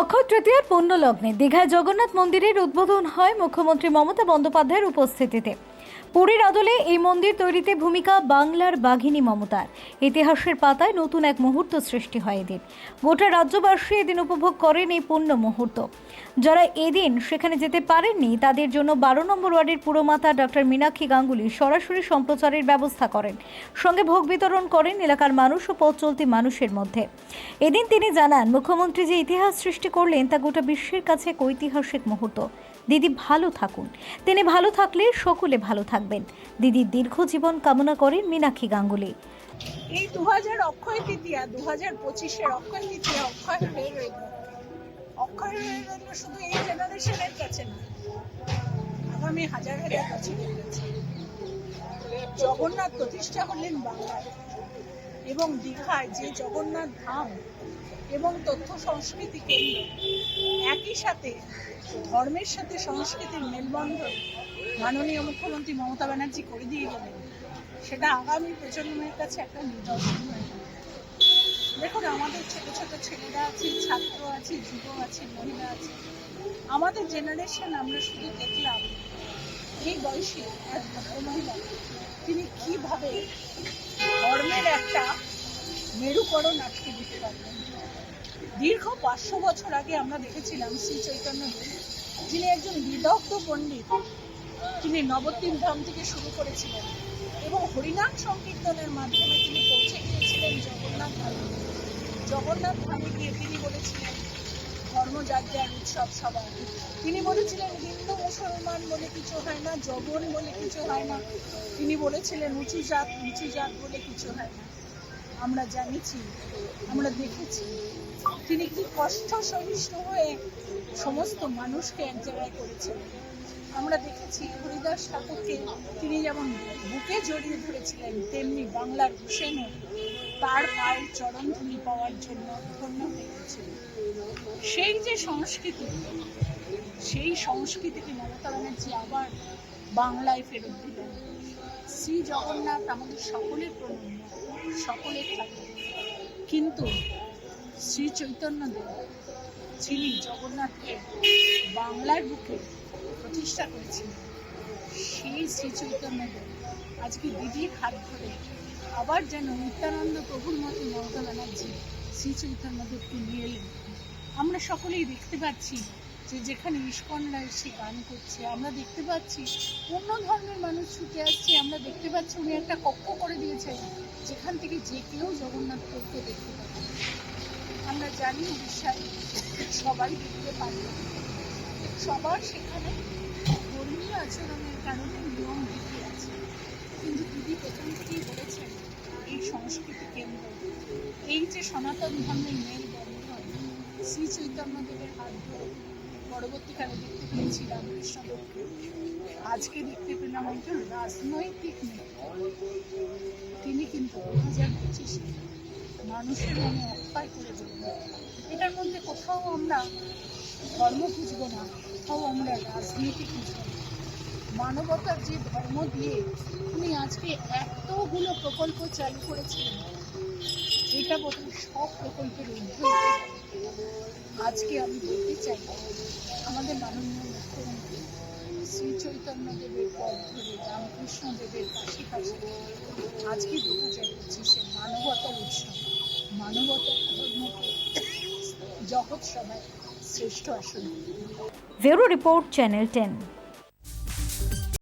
অক্ষয় তৃতীয়ার পূর্ণ লগ্নে দীঘায় জগন্নাথ মন্দিরের উদ্বোধন হয় মুখ্যমন্ত্রী মমতা বন্দ্যোপাধ্যায়ের উপস্থিতিতে। পুরীর আদলে এই মন্দির তৈরিতে ভূমিকা বাংলার বাঘিনী মমতার। ইতিহাসের পাতায় নতুন এক মুহূর্ত সৃষ্টি হয় এদিন। গোটা রাজ্যবাসী এদিন উপভোগ করেন এই পূর্ণ মুহূর্ত। যারা এদিন সেখানে যেতে পারেননি, তাদের জন্য বারো নম্বর ওয়ার্ডের পুরমাতা ডক্টর মীনাক্ষী গাঙ্গুলি সরাসরি সম্প্রচারের ব্যবস্থা করেন। সঙ্গে ভোগ বিতরণ করেন এলাকার মানুষ ও পথ চলতি মানুষের মধ্যে। এদিন তিনি জানান, মুখ্যমন্ত্রী যে ইতিহাস সৃষ্টি করলেন, তা গোটা বিশ্বের কাছে এক ঐতিহাসিক মুহূর্ত। দিদি ভালো থাকুন। তিনি ভালো থাকলে সকলে ভালো থাকবেন দিদির দীর্ঘ জীবন কামনা করেন মীনাক্ষী গাঙ্গুলি। এই দু হাজার অক্ষয় তৃতীয়া দু হাজার পঁচিশের অক্ষয় তৃতীয়া অক্ষয় হয়ে রইল। অক্ষয় হয়ে রইল শুধু এই জেনারেশনের কাছে না, আগামী হাজার হাজার কাছে। জগন্নাথ প্রতিষ্ঠা হলেন বাংলায় এবং দীঘায় যে জগন্নাথ ধাম এবং তথ্য সংস্কৃতি কেন্দ্র, একই সাথে ধর্মের সাথে সংস্কৃতির মেলবন্ধন মাননীয় মুখ্যমন্ত্রী মমতা ব্যানার্জি করে দিয়ে গেলেন, সেটা আগামী প্রজন্মের কাছে একটা নিদর্শন হয়ে। দেখুন, আমাদের ছোট ছোট ছেলেরা আছে, ছাত্র আছে, যুব আছে, মহিলা আছে আমাদের জেনারেশন আমরা শুধু দেখলাম এই বয়সী এক ভদ্রমহিলা তিনি কীভাবে ধর্মের একটা মেরুকরণ আটকে দিতে পারলেন দীর্ঘ পাঁচশো বছর আগে আমরা দেখেছিলাম শ্রী চৈতন্যদেব যিনি একজন বিদগ্ধ পণ্ডিত, তিনি নবদ্বীপ ধাম থেকে শুরু করেছিলেন এবং হরিনাম সংকীর্তনের মাধ্যমে তিনি পৌঁছে গিয়েছিলেন জগন্নাথ ধামে। জগন্নাথ ধামে গিয়ে তিনি বলেছিলেন, ধর্মযাত্রার উৎসব সবার। তিনি বলেছিলেন, হিন্দু, মুসলমান বলে কিছু হয় না জবন বলে কিছু হয় না। তিনি বলেছিলেন, উঁচু জাত, নিচু জাত বলে কিছু হয় না। আমরা জানিছি, আমরা দেখেছি। তিনি কি কষ্ট সহিষ্ণু হয়ে সমস্ত মানুষকে এক জায়গায় করেছেন? আমরা দেখেছি হরিদাস ঠাকুরকে তিনি যেমন বুকে জড়িয়ে ধরেছিলেন, তেমনি বাংলার হুসেনও তার পায়ের চরণ ধুলি পাওয়ার জন্য ধন্য হয়ে গেছিল সেই যে সংস্কৃতি, সেই সংস্কৃতিকে মমতা ব্যানার্জি আবার বাংলায় ফেরত দিলেন। শ্রী জগন্নাথ আমাদের সকলের প্রণম্য, সকলের থাকে কিন্তু শ্রী চৈতন্যদেব যিনি জগন্নাথকে বাংলার বুকে প্রতিষ্ঠা করেছিলেন সেই শ্রী চৈতন্যদেব আজকে দিদির হাত ধরে আবার যেন নিত্যানন্দ প্রভুর মতো মমতা ব্যানার্জি শ্রী চৈতন্যদেবকে নিয়ে এলেন। আমরা সকলেই দেখতে পাচ্ছি যে যেখানে ইস্কনরা এসে গান করছে, আমরা দেখতে পাচ্ছি অন্য ধর্মের মানুষ ছুটে আসছে, আমরা দেখতে পাচ্ছি উনি একটা কক্ষ করে দিয়েছেন, যেখান থেকে যে কেউ জগন্নাথ প্রভুকে দেখতে পাবে। আমরা জানি উড়িষ্যায় সবাই দেখতে পারে সবার সেখানে ধর্মীয় আচরণের কারণে নিয়ম বিধি আছে। কিন্তু দিদি প্রথম থেকেই বলেছেন, এই সংস্কৃতি কেন্দ্র, এই যে সনাতন ধর্মের মেল বন্ধন, শ্রী চৈতন্যদেবের হাত ধরে পরবর্তীকালে দেখতে পেয়েছিলাম কৃষ্ণদেবকে আজকে দেখতে পেলাম একজন রাজনৈতিক নেতা। তিনি কিন্তু দু হাজার পঁচিশে মানুষের মনে অক্ষয় করে দিলেন। এটার মধ্যে কোথাও আমরা ধর্ম খুঁজবো না, কোথাও আমরা রাজনীতি খুঁজবো না। মানবতার যে ধর্ম দিয়ে উনি আজকে এতগুলো প্রকল্প চালু করেছিলেন এটা বোধহয় সব প্রকল্পের যায়। আজকে আমি বলতে চাই, আমাদের মাননীয় মুখ্যমন্ত্রী শ্রী চৈতন্য দেবের পথ ধরে রামকৃষ্ণ দেবের পাশাপাশি আজকে দু হাজার পঁচিশে মানবতার উৎসব, মানবতার ধর্মকে জগৎ সভায় শ্রেষ্ঠ আসন। Bureau report channel ten.